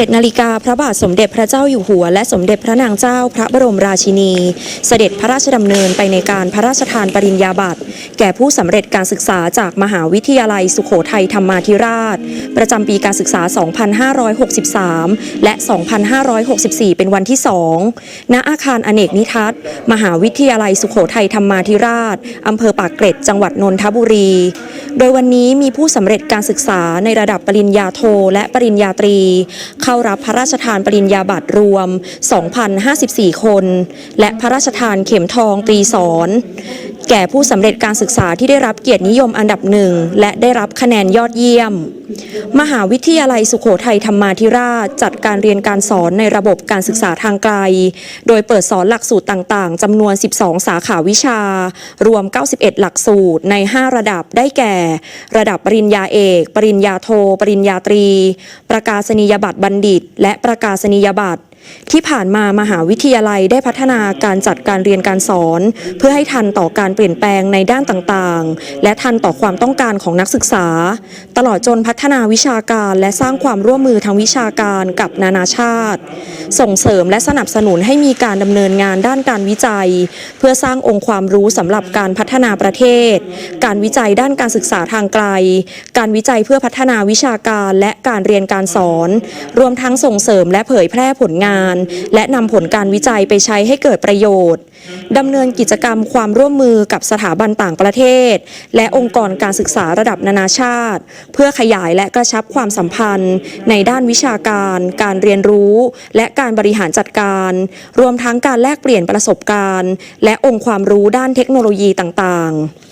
17 นาฬิกาพระบาทสมเด็จพระเจ้าอยู่หัว และสมเด็จพระนางเจ้าพระบรมราชินี เสด็จพระราชดำเนินไปในการพระราชทานปริญญาบัตรแก่ผู้สำเร็จการศึกษาจากมหาวิทยาลัยสุโขทัยธรรมาธิราช ประจำปีการศึกษา 2563 และ 2564 เป็นวันที่ 2 ณ อาคารอเนกนิทัศน์ มหาวิทยาลัยสุโขทัยธรรมาธิราชอำเภอปากเกร็ดจังหวัดนนทบุรี โดยวันนี้มีผู้สำเร็จการศึกษาในระดับปริญญาโทและปริญญาตรี เข้ารับพระราชทานปริญญาบัตรรวม 2,054 คน และพระราชทานเข็มทองตรีสอน แก่ผู้สำเร็จการศึกษาที่ได้รับเกียรตินิยมอันดับหนึ่ง และได้รับคะแนนยอดเยี่ยม มหาวิทยาลัยสุโขทัยธรรมาธิราช จัดการเรียนการสอนในระบบการศึกษาทางไกล โดยเปิดสอนหลักสูตรต่างๆจำนวน 12 สาขาวิชา รวม 91 หลักสูตรใน 5 ระดับได้แก่ ระดับปริญญาเอก ปริญญาโท ปริญญาตรี ประกาศนียบัตรบัณฑิต และประกาศนียบัตร ที่ผ่านมามหาวิทยาลัยได้พัฒนาการจัดการเรียนการสอน เพื่อให้ทันต่อการเปลี่ยนแปลงในด้านต่างๆ และทันต่อความต้องการของนักศึกษา ตลอดจนพัฒนาวิชาการและสร้างความร่วมมือทางวิชาการกับนานาชาติ ส่งเสริมและสนับสนุนให้มีการดำเนินงานด้านการวิจัย เพื่อสร้างองค์ความรู้สำหรับการพัฒนาประเทศ การวิจัยด้านการศึกษาทางไกล การวิจัยเพื่อพัฒนาวิชาการและการเรียนการสอน รวมทั้งส่งเสริมและเผยแพร่ผลงาน และนำผลการวิจัยไปใช้ให้เกิดประโยชน์ดำเนินกิจกรรมความร่วมมือกับสถาบันต่างประเทศ และองค์กรการศึกษาระดับนานาชาติ เพื่อขยายและกระชับความสัมพันธ์ ในด้านวิชาการ การเรียนรู้ และการบริหารจัดการ รวมทั้งการแลกเปลี่ยนประสบการณ์ และองค์ความรู้ด้านเทคโนโลยีต่างๆ